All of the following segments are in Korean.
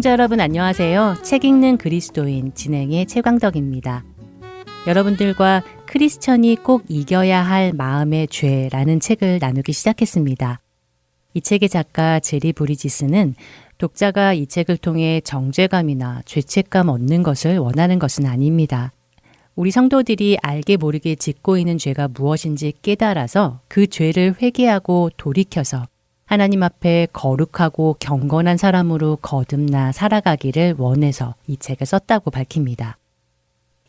애청자 여러분 안녕하세요. 책 읽는 그리스도인 진행의 최광덕입니다. 여러분들과 크리스천이 꼭 이겨야 할 마음의 죄라는 책을 나누기 시작했습니다. 이 책의 작가 제리 브리지스는 독자가 이 책을 통해 정죄감이나 죄책감 얻는 것을 원하는 것은 아닙니다. 우리 성도들이 알게 모르게 짓고 있는 죄가 무엇인지 깨달아서 그 죄를 회개하고 돌이켜서 하나님 앞에 거룩하고 경건한 사람으로 거듭나 살아가기를 원해서 이 책을 썼다고 밝힙니다.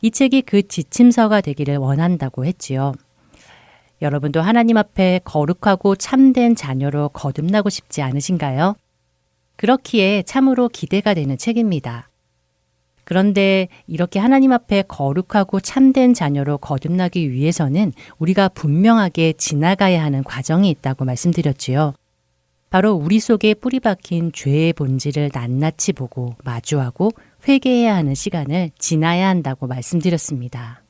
이 책이 그 지침서가 되기를 원한다고 했지요. 여러분도 하나님 앞에 거룩하고 참된 자녀로 거듭나고 싶지 않으신가요? 그렇기에 참으로 기대가 되는 책입니다. 그런데 이렇게 하나님 앞에 거룩하고 참된 자녀로 거듭나기 위해서는 우리가 분명하게 지나가야 하는 과정이 있다고 말씀드렸지요. 바로 우리 속에 뿌리 박힌 죄의 본질을 낱낱이 보고 마주하고 회개해야 하는 시간을 지나야 한다고 말씀드렸습니다.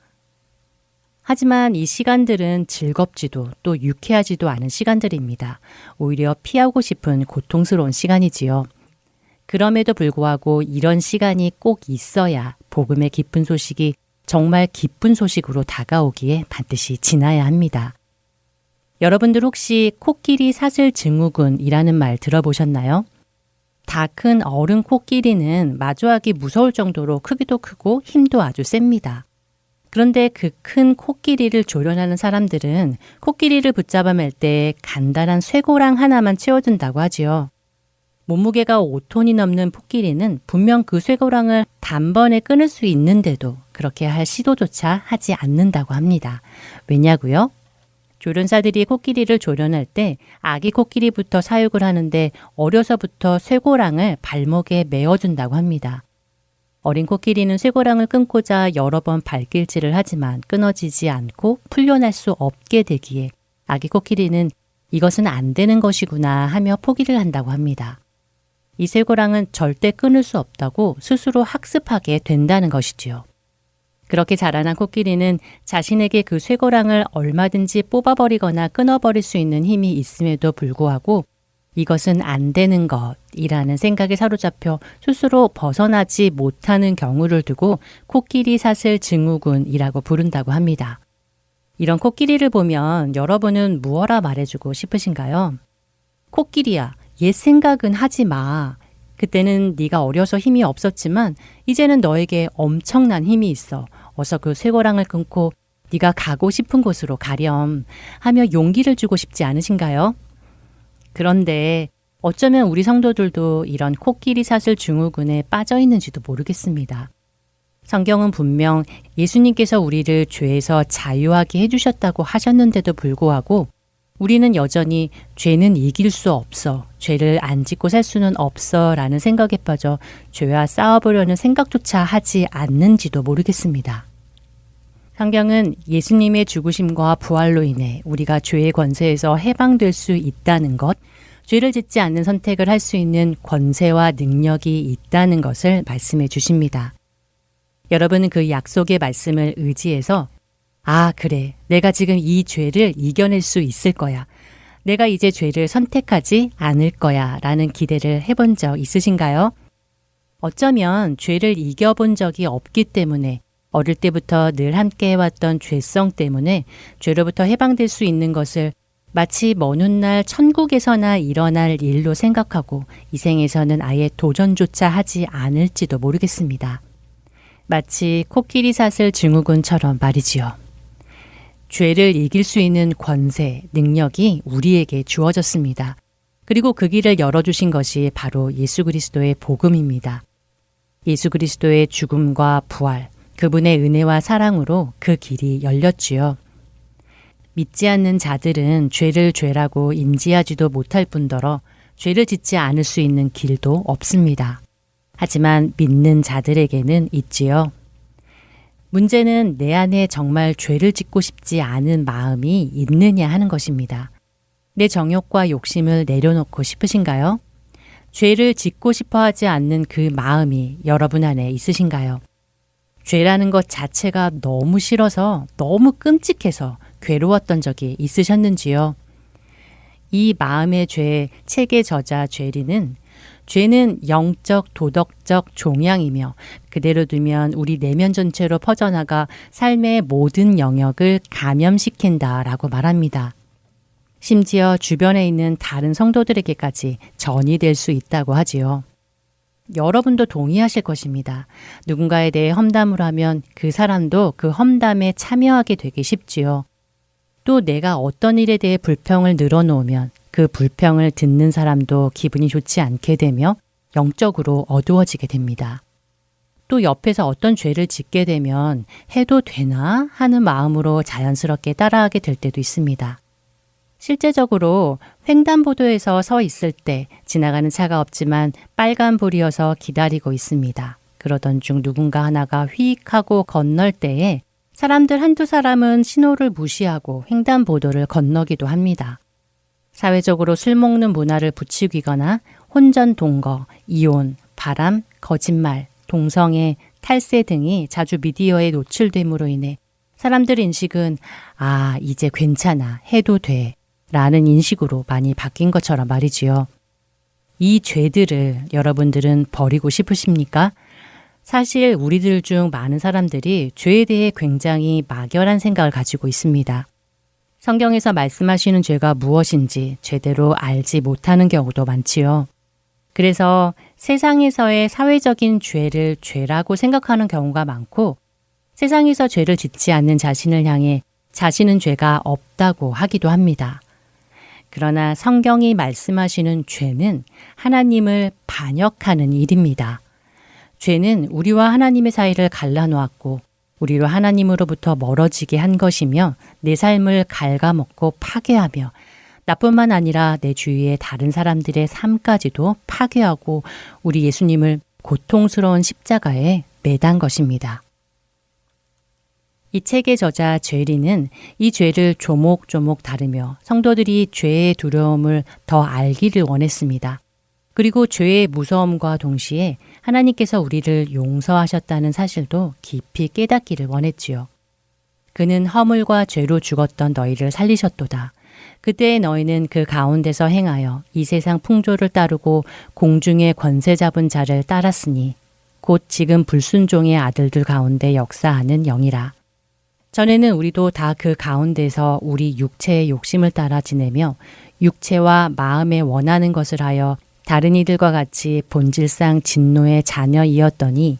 하지만 이 시간들은 즐겁지도 또 유쾌하지도 않은 시간들입니다. 오히려 피하고 싶은 고통스러운 시간이지요. 그럼에도 불구하고 이런 시간이 꼭 있어야 복음의 기쁜 소식이 정말 기쁜 소식으로 다가오기에 반드시 지나야 합니다. 여러분들 혹시 코끼리 사슬 증후군이라는 말 들어보셨나요? 다 큰 어른 코끼리는 마주하기 무서울 정도로 크기도 크고 힘도 아주 셉니다. 그런데 그 큰 코끼리를 조련하는 사람들은 코끼리를 붙잡아 맬 때 간단한 쇠고랑 하나만 채워준다고 하지요. 몸무게가 5톤이 넘는 코끼리는 분명 그 쇠고랑을 단번에 끊을 수 있는데도 그렇게 할 시도조차 하지 않는다고 합니다. 왜냐고요? 조련사들이 코끼리를 조련할 때 아기 코끼리부터 사육을 하는데 어려서부터 쇠고랑을 발목에 메어준다고 합니다. 어린 코끼리는 쇠고랑을 끊고자 여러 번 발길질을 하지만 끊어지지 않고 풀려날 수 없게 되기에 아기 코끼리는 이것은 안 되는 것이구나 하며 포기를 한다고 합니다. 이 쇠고랑은 절대 끊을 수 없다고 스스로 학습하게 된다는 것이지요. 그렇게 자라난 코끼리는 자신에게 그 쇠고랑을 얼마든지 뽑아버리거나 끊어버릴 수 있는 힘이 있음에도 불구하고 이것은 안 되는 것이라는 생각에 사로잡혀 스스로 벗어나지 못하는 경우를 두고 코끼리 사슬 증후군이라고 부른다고 합니다. 이런 코끼리를 보면 여러분은 무엇라 말해주고 싶으신가요? 코끼리야, 옛 생각은 하지 마. 그때는 네가 어려서 힘이 없었지만 이제는 너에게 엄청난 힘이 있어. 어서 그 쇠고랑을 끊고 네가 가고 싶은 곳으로 가렴 하며 용기를 주고 싶지 않으신가요? 그런데 어쩌면 우리 성도들도 이런 코끼리 사슬 증후군에 빠져 있는지도 모르겠습니다. 성경은 분명 예수님께서 우리를 죄에서 자유하게 해주셨다고 하셨는데도 불구하고 우리는 여전히 죄는 이길 수 없어, 죄를 안 짓고 살 수는 없어 라는 생각에 빠져 죄와 싸워보려는 생각조차 하지 않는지도 모르겠습니다. 성경은 예수님의 죽으심과 부활로 인해 우리가 죄의 권세에서 해방될 수 있다는 것, 죄를 짓지 않는 선택을 할 수 있는 권세와 능력이 있다는 것을 말씀해 주십니다. 여러분은 그 약속의 말씀을 의지해서 아, 그래. 내가 지금 이 죄를 이겨낼 수 있을 거야. 내가 이제 죄를 선택하지 않을 거야. 라는 기대를 해본 적 있으신가요? 어쩌면 죄를 이겨본 적이 없기 때문에 어릴 때부터 늘 함께 해왔던 죄성 때문에 죄로부터 해방될 수 있는 것을 마치 먼 훗날 천국에서나 일어날 일로 생각하고 이 생에서는 아예 도전조차 하지 않을지도 모르겠습니다. 마치 코끼리 사슬 증후군처럼 말이지요. 죄를 이길 수 있는 권세, 능력이 우리에게 주어졌습니다. 그리고 그 길을 열어주신 것이 바로 예수 그리스도의 복음입니다. 예수 그리스도의 죽음과 부활, 그분의 은혜와 사랑으로 그 길이 열렸지요. 믿지 않는 자들은 죄를 죄라고 인지하지도 못할 뿐더러 죄를 짓지 않을 수 있는 길도 없습니다. 하지만 믿는 자들에게는 있지요. 문제는 내 안에 정말 죄를 짓고 싶지 않은 마음이 있느냐 하는 것입니다. 내 정욕과 욕심을 내려놓고 싶으신가요? 죄를 짓고 싶어 하지 않는 그 마음이 여러분 안에 있으신가요? 죄라는 것 자체가 너무 싫어서 너무 끔찍해서 괴로웠던 적이 있으셨는지요? 이 마음의 죄 책의 저자 죄리는 죄는 영적, 도덕적 종양이며 그대로 두면 우리 내면 전체로 퍼져나가 삶의 모든 영역을 감염시킨다라고 말합니다. 심지어 주변에 있는 다른 성도들에게까지 전이 될 수 있다고 하지요. 여러분도 동의하실 것입니다. 누군가에 대해 험담을 하면 그 사람도 그 험담에 참여하게 되기 쉽지요. 또 내가 어떤 일에 대해 불평을 늘어놓으면 그 불평을 듣는 사람도 기분이 좋지 않게 되며 영적으로 어두워지게 됩니다. 또 옆에서 어떤 죄를 짓게 되면 해도 되나 하는 마음으로 자연스럽게 따라하게 될 때도 있습니다. 실제적으로 횡단보도에서 서 있을 때 지나가는 차가 없지만 빨간불이어서 기다리고 있습니다. 그러던 중 누군가 하나가 휙 하고 건널 때에 사람들 한두 사람은 신호를 무시하고 횡단보도를 건너기도 합니다. 사회적으로 술 먹는 문화를 부추기거나 혼전 동거, 이혼, 바람, 거짓말, 동성애, 탈세 등이 자주 미디어에 노출됨으로 인해 사람들 인식은 아, 이제 괜찮아, 해도 돼, 라는 인식으로 많이 바뀐 것처럼 말이지요. 이 죄들을 여러분들은 버리고 싶으십니까? 사실 우리들 중 많은 사람들이 죄에 대해 굉장히 막연한 생각을 가지고 있습니다. 성경에서 말씀하시는 죄가 무엇인지 제대로 알지 못하는 경우도 많지요. 그래서 세상에서의 사회적인 죄를 죄라고 생각하는 경우가 많고 세상에서 죄를 짓지 않는 자신을 향해 자신은 죄가 없다고 하기도 합니다. 그러나 성경이 말씀하시는 죄는 하나님을 반역하는 일입니다. 죄는 우리와 하나님의 사이를 갈라놓았고 우리로 하나님으로부터 멀어지게 한 것이며 내 삶을 갉아먹고 파괴하며 나뿐만 아니라 내 주위의 다른 사람들의 삶까지도 파괴하고 우리 예수님을 고통스러운 십자가에 매단 것입니다. 이 책의 저자 죄리는 이 죄를 조목조목 다루며 성도들이 죄의 두려움을 더 알기를 원했습니다. 그리고 죄의 무서움과 동시에 하나님께서 우리를 용서하셨다는 사실도 깊이 깨닫기를 원했지요. 그는 허물과 죄로 죽었던 너희를 살리셨도다. 그때의 너희는 그 가운데서 행하여 이 세상 풍조를 따르고 공중의 권세 잡은 자를 따랐으니 곧 지금 불순종의 아들들 가운데 역사하는 영이라. 전에는 우리도 다 그 가운데서 우리 육체의 욕심을 따라 지내며 육체와 마음에 원하는 것을 하여 다른 이들과 같이 본질상 진노의 자녀이었더니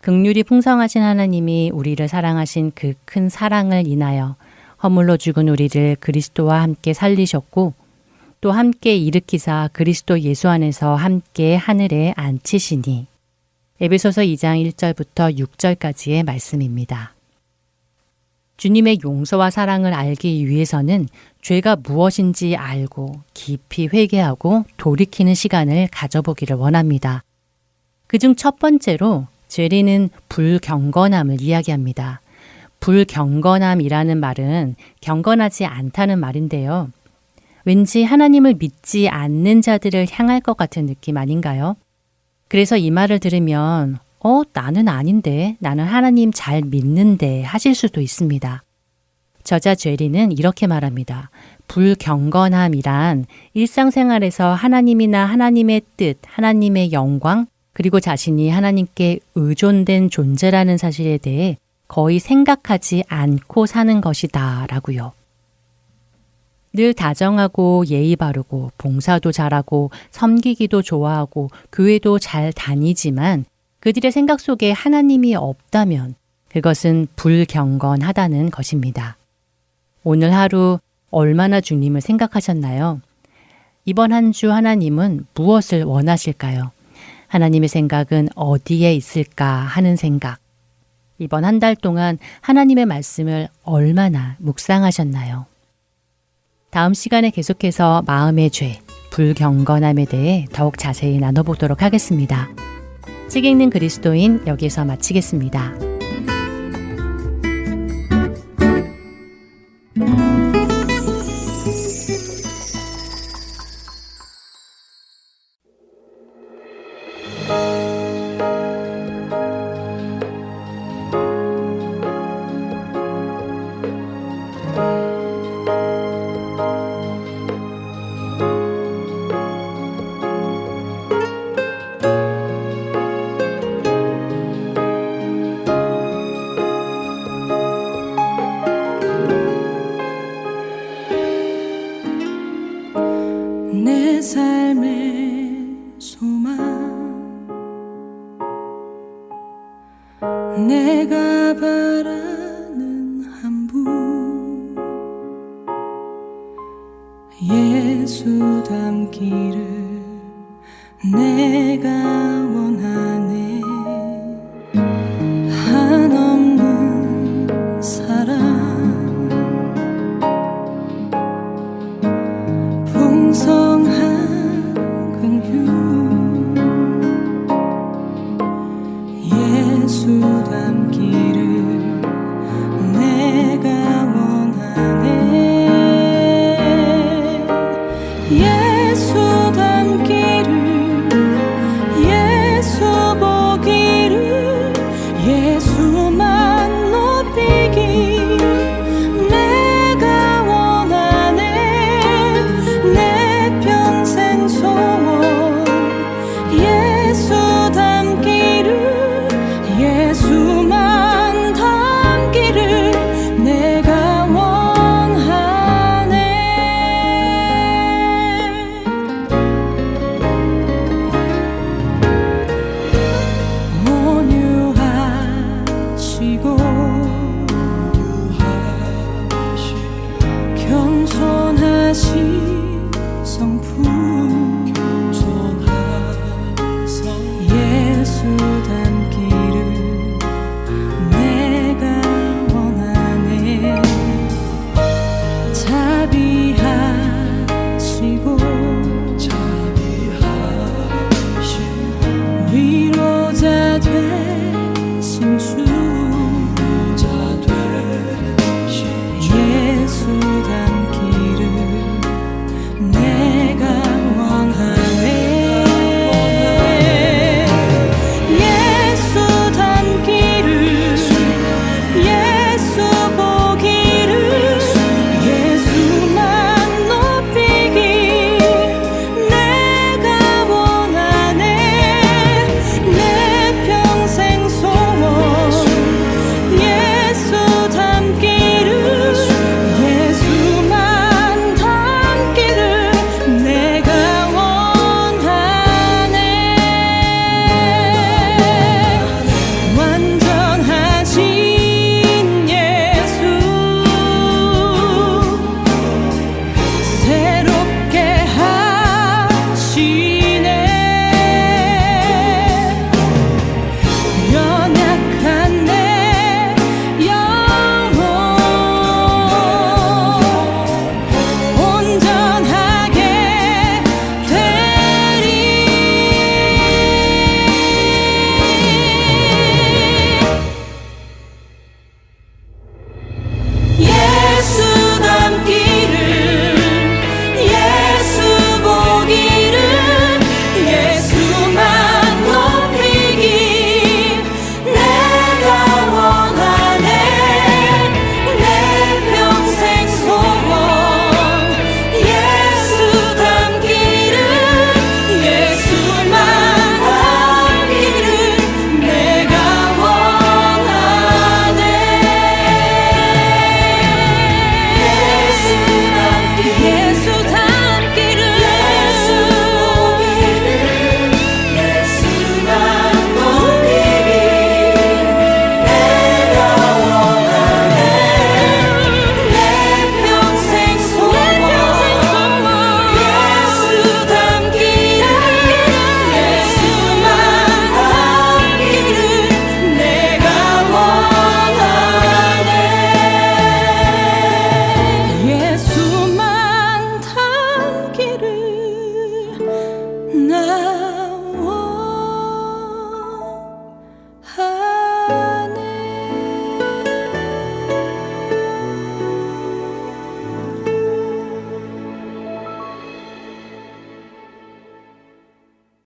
극률이 풍성하신 하나님이 우리를 사랑하신 그 큰 사랑을 인하여 허물로 죽은 우리를 그리스도와 함께 살리셨고 또 함께 일으키사 그리스도 예수 안에서 함께 하늘에 앉히시니 에베소서 2장 1절부터 6절까지의 말씀입니다. 주님의 용서와 사랑을 알기 위해서는 죄가 무엇인지 알고 깊이 회개하고 돌이키는 시간을 가져보기를 원합니다. 그중 첫 번째로 죄리는 불경건함을 이야기합니다. 불경건함이라는 말은 경건하지 않다는 말인데요. 왠지 하나님을 믿지 않는 자들을 향할 것 같은 느낌 아닌가요? 그래서 이 말을 들으면 어, 나는 아닌데, 나는 하나님 잘 믿는데 하실 수도 있습니다. 저자 죄리는 이렇게 말합니다. 불경건함이란 일상생활에서 하나님이나 하나님의 뜻, 하나님의 영광, 그리고 자신이 하나님께 의존된 존재라는 사실에 대해 거의 생각하지 않고 사는 것이다 라고요. 늘 다정하고 예의 바르고 봉사도 잘하고 섬기기도 좋아하고 교회도 잘 다니지만 그들의 생각 속에 하나님이 없다면 그것은 불경건하다는 것입니다. 오늘 하루 얼마나 주님을 생각하셨나요? 이번 한 주 하나님은 무엇을 원하실까요? 하나님의 생각은 어디에 있을까 하는 생각. 이번 한 달 동안 하나님의 말씀을 얼마나 묵상하셨나요? 다음 시간에 계속해서 마음의 죄, 불경건함에 대해 더욱 자세히 나눠보도록 하겠습니다. 책 읽는 그리스도인 여기서 마치겠습니다.